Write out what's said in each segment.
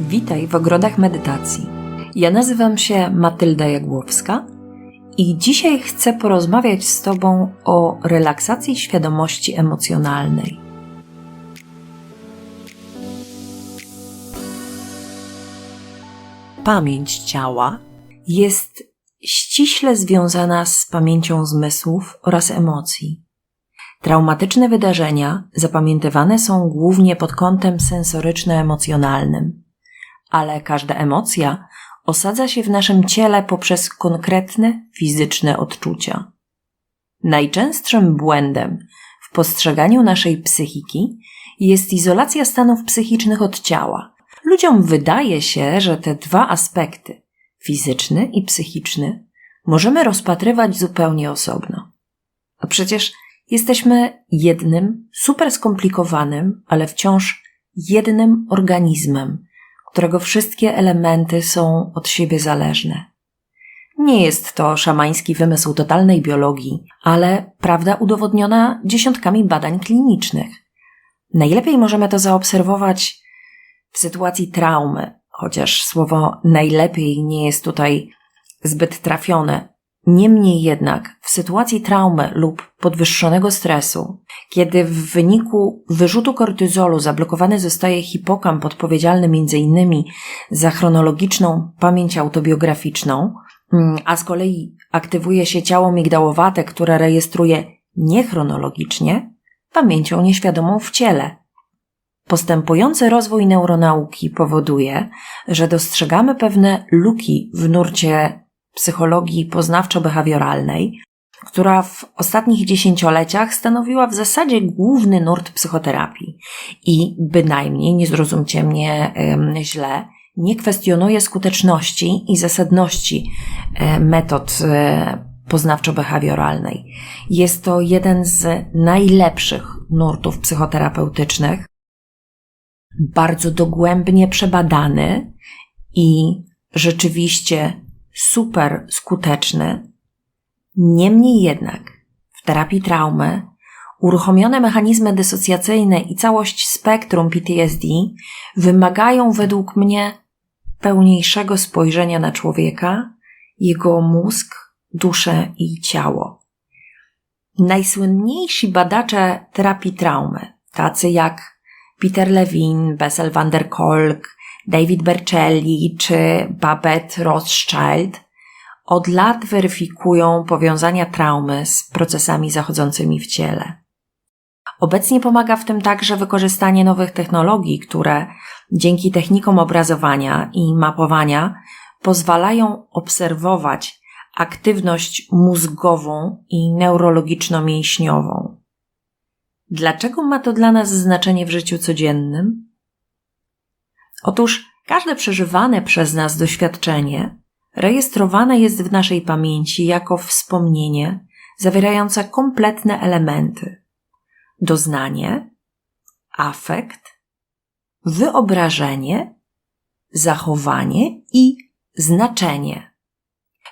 Witaj w ogrodach medytacji. Ja nazywam się Matylda Jagłowska i dzisiaj chcę porozmawiać z Tobą o relaksacji świadomości emocjonalnej. Pamięć ciała jest ściśle związana z pamięcią zmysłów oraz emocji. Traumatyczne wydarzenia zapamiętywane są głównie pod kątem sensoryczno-emocjonalnym, ale każda emocja osadza się w naszym ciele poprzez konkretne fizyczne odczucia. Najczęstszym błędem w postrzeganiu naszej psychiki jest izolacja stanów psychicznych od ciała. Ludziom wydaje się, że te dwa aspekty, fizyczny i psychiczny, możemy rozpatrywać zupełnie osobno. A przecież jesteśmy jednym, super skomplikowanym, ale wciąż jednym organizmem, którego wszystkie elementy są od siebie zależne. Nie jest to szamański wymysł totalnej biologii, ale prawda udowodniona dziesiątkami badań klinicznych. Najlepiej możemy to zaobserwować w sytuacji traumy, chociaż słowo najlepiej nie jest tutaj zbyt trafione. Niemniej jednak w sytuacji traumy lub podwyższonego stresu, kiedy w wyniku wyrzutu kortyzolu zablokowany zostaje hipokamp odpowiedzialny m.in. za chronologiczną pamięć autobiograficzną, mm, a z kolei aktywuje się ciało migdałowate, które rejestruje niechronologicznie pamięcią nieświadomą w ciele. Postępujący rozwój neuronauki powoduje, że dostrzegamy pewne luki w nurcie psychologii poznawczo-behawioralnej, która w ostatnich dziesięcioleciach stanowiła w zasadzie główny nurt psychoterapii. I bynajmniej, nie zrozumcie mnie źle, nie kwestionuje skuteczności i zasadności e, metod e, poznawczo-behawioralnej. Jest to jeden z najlepszych nurtów psychoterapeutycznych, bardzo dogłębnie przebadany i rzeczywiście super skuteczny. Niemniej jednak w terapii traumy uruchomione mechanizmy dysocjacyjne i całość spektrum PTSD wymagają według mnie pełniejszego spojrzenia na człowieka, jego mózg, duszę i ciało. Najsłynniejsi badacze terapii traumy, tacy jak Peter Levine, Bessel van der Kolk, David Bercelli czy Babette Rothschild od lat weryfikują powiązania traumy z procesami zachodzącymi w ciele. Obecnie pomaga w tym także wykorzystanie nowych technologii, które dzięki technikom obrazowania i mapowania pozwalają obserwować aktywność mózgową i neurologiczno-mięśniową. Dlaczego ma to dla nas znaczenie w życiu codziennym? Otóż każde przeżywane przez nas doświadczenie rejestrowane jest w naszej pamięci jako wspomnienie zawierające kompletne elementy: doznanie, afekt, wyobrażenie, zachowanie i znaczenie.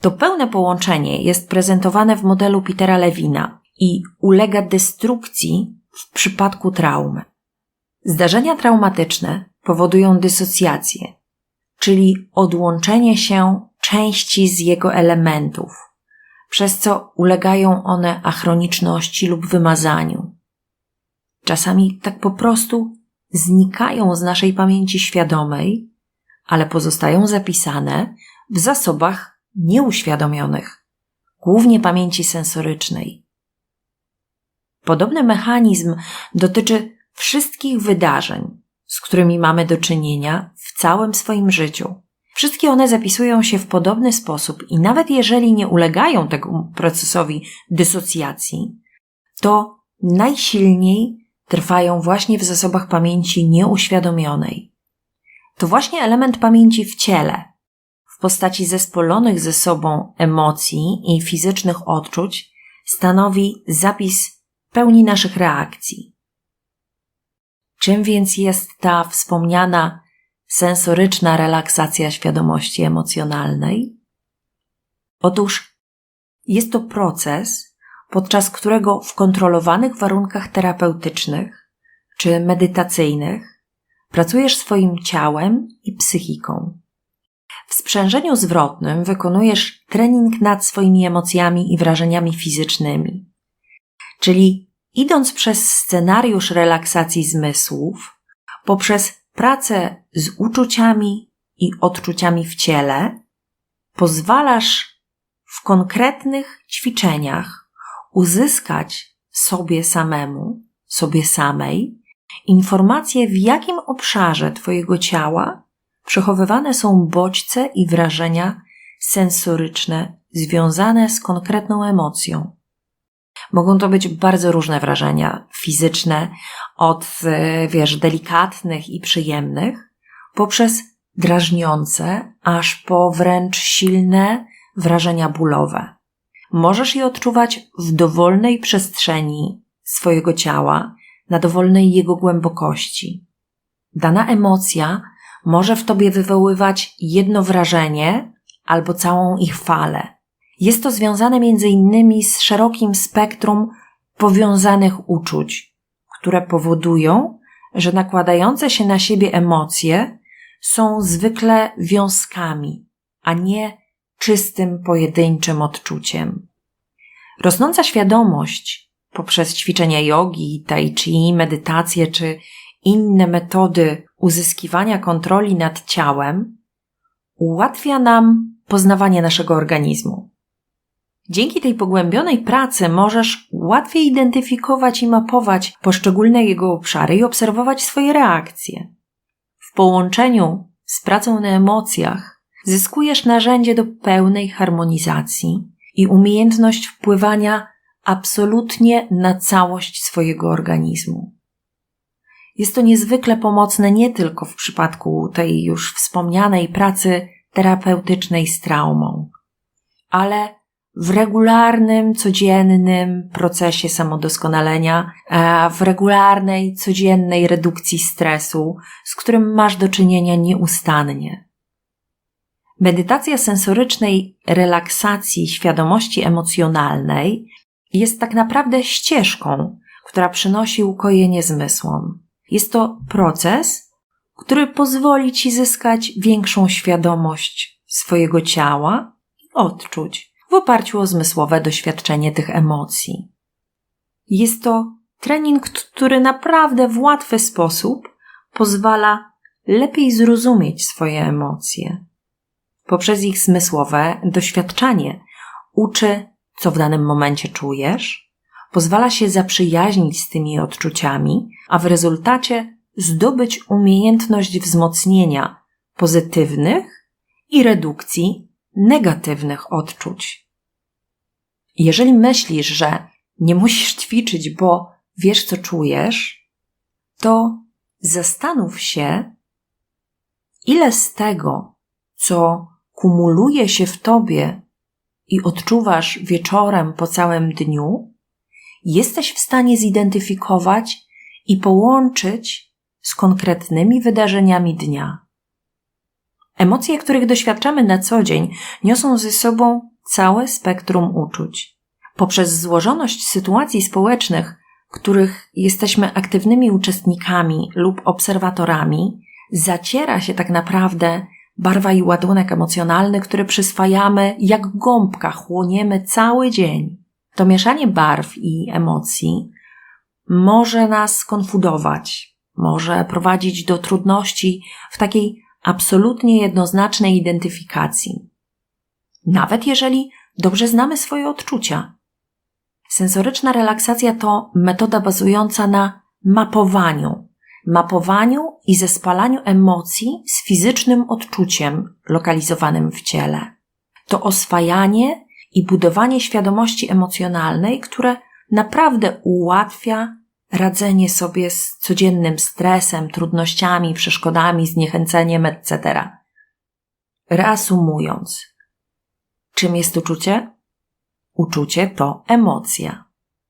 To pełne połączenie jest prezentowane w modelu Petera Lewina i ulega destrukcji w przypadku traumy. Zdarzenia traumatyczne powodują dysocjację, czyli odłączenie się części z jego elementów, przez co ulegają one achroniczności lub wymazaniu. Czasami tak po prostu znikają z naszej pamięci świadomej, ale pozostają zapisane w zasobach nieuświadomionych, głównie pamięci sensorycznej. Podobny mechanizm dotyczy wszystkich wydarzeń, z którymi mamy do czynienia w całym swoim życiu. Wszystkie one zapisują się w podobny sposób i nawet jeżeli nie ulegają tego procesowi dysocjacji, to najsilniej trwają właśnie w zasobach pamięci nieuświadomionej. To właśnie element pamięci w ciele, w postaci zespolonych ze sobą emocji i fizycznych odczuć, stanowi zapis pełni naszych reakcji. Czym więc jest ta wspomniana sensoryczna relaksacja świadomości emocjonalnej? Otóż jest to proces, podczas którego w kontrolowanych warunkach terapeutycznych czy medytacyjnych Pracujesz swoim ciałem i psychiką. W sprzężeniu zwrotnym wykonujesz trening nad swoimi emocjami i wrażeniami fizycznymi. Czyli idąc przez scenariusz relaksacji zmysłów, poprzez pracę z uczuciami i odczuciami w ciele, pozwalasz w konkretnych ćwiczeniach uzyskać sobie samemu, sobie samej informacje, w jakim obszarze Twojego ciała przechowywane są bodźce i wrażenia sensoryczne związane z konkretną emocją. Mogą to być bardzo różne wrażenia fizyczne, od, e, wiesz, delikatnych i przyjemnych, poprzez drażniące, aż po wręcz silne wrażenia bólowe. Możesz je odczuwać w dowolnej przestrzeni swojego ciała, na dowolnej jego głębokości. Dana emocja może w tobie wywoływać jedno wrażenie albo całą ich falę. Jest to związane między innymi z szerokim spektrum powiązanych uczuć, które powodują, że nakładające się na siebie emocje są zwykle wiązkami, a nie czystym, pojedynczym odczuciem. Rosnąca świadomość poprzez ćwiczenia jogi, tai chi, medytację czy inne metody uzyskiwania kontroli nad ciałem ułatwia nam poznawanie naszego organizmu. Dzięki tej pogłębionej pracy możesz łatwiej identyfikować i mapować poszczególne jego obszary i obserwować swoje reakcje. W połączeniu z pracą na emocjach zyskujesz narzędzie do pełnej harmonizacji i umiejętność wpływania absolutnie na całość swojego organizmu. Jest to niezwykle pomocne nie tylko w przypadku tej już wspomnianej pracy terapeutycznej z traumą, ale w regularnym, codziennym procesie samodoskonalenia, w regularnej, codziennej redukcji stresu, z którym masz do czynienia nieustannie. Medytacja sensorycznej relaksacji świadomości emocjonalnej jest tak naprawdę ścieżką, która przynosi ukojenie zmysłom. Jest to proces, który pozwoli ci zyskać większą świadomość swojego ciała i odczuć w oparciu o zmysłowe doświadczenie tych emocji. Jest to trening, który naprawdę w łatwy sposób pozwala lepiej zrozumieć swoje emocje. Poprzez ich zmysłowe doświadczanie uczy co w danym momencie czujesz, pozwala się zaprzyjaźnić z tymi odczuciami, a w rezultacie zdobyć umiejętność wzmocnienia pozytywnych i redukcji negatywnych odczuć. Jeżeli myślisz, że nie musisz ćwiczyć, bo wiesz, co czujesz, to zastanów się, ile z tego, co kumuluje się w tobie i odczuwasz wieczorem po całym dniu, jesteś w stanie zidentyfikować i połączyć z konkretnymi wydarzeniami dnia. Emocje, których doświadczamy na co dzień, niosą ze sobą całe spektrum uczuć. Poprzez złożoność sytuacji społecznych, których jesteśmy aktywnymi uczestnikami lub obserwatorami, zaciera się tak naprawdę barwa i ładunek emocjonalny, który przyswajamy jak gąbka, chłoniemy cały dzień. To mieszanie barw i emocji może nas konfudować, może prowadzić do trudności w takiej absolutnie jednoznacznej identyfikacji. Nawet jeżeli dobrze znamy swoje odczucia. Sensoryczna relaksacja to metoda bazująca na mapowaniu, mapowaniu i zespalaniu emocji z fizycznym odczuciem lokalizowanym w ciele. To oswajanie i budowanie świadomości emocjonalnej, które naprawdę ułatwia radzenie sobie z codziennym stresem, trudnościami, przeszkodami, zniechęceniem, etc. Reasumując, czym jest uczucie? Uczucie to emocja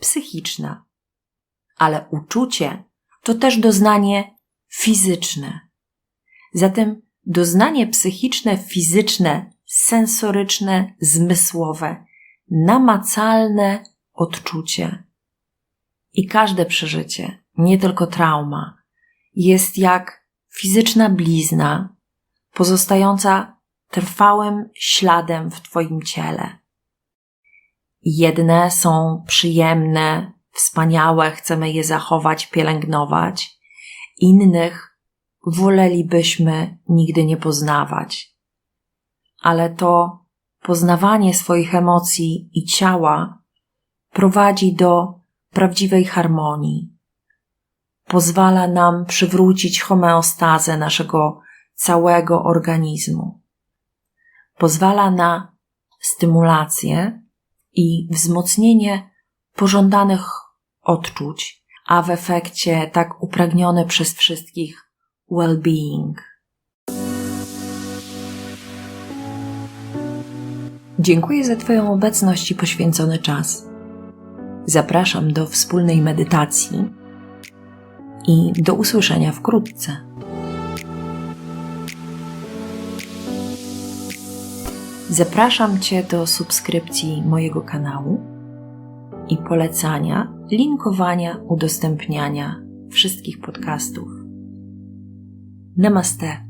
psychiczna, ale uczucie to też doznanie fizyczne. Zatem doznanie psychiczne, fizyczne, sensoryczne, zmysłowe, namacalne odczucie. I każde przeżycie, nie tylko trauma, jest jak fizyczna blizna, pozostająca trwałym śladem w Twoim ciele. Jedne są przyjemne, wspaniałe, chcemy je zachować, pielęgnować, innych wolelibyśmy nigdy nie poznawać. Ale to poznawanie swoich emocji i ciała prowadzi do prawdziwej harmonii. Pozwala nam przywrócić homeostazę naszego całego organizmu. Pozwala na stymulację i wzmocnienie pożądanych odczuć, a w efekcie tak upragnione przez wszystkich well-being. Dziękuję za Twoją obecność i poświęcony czas. Zapraszam do wspólnej medytacji i do usłyszenia wkrótce. Zapraszam Cię do subskrypcji mojego kanału i polecania, linkowania, udostępniania wszystkich podcastów. Namaste.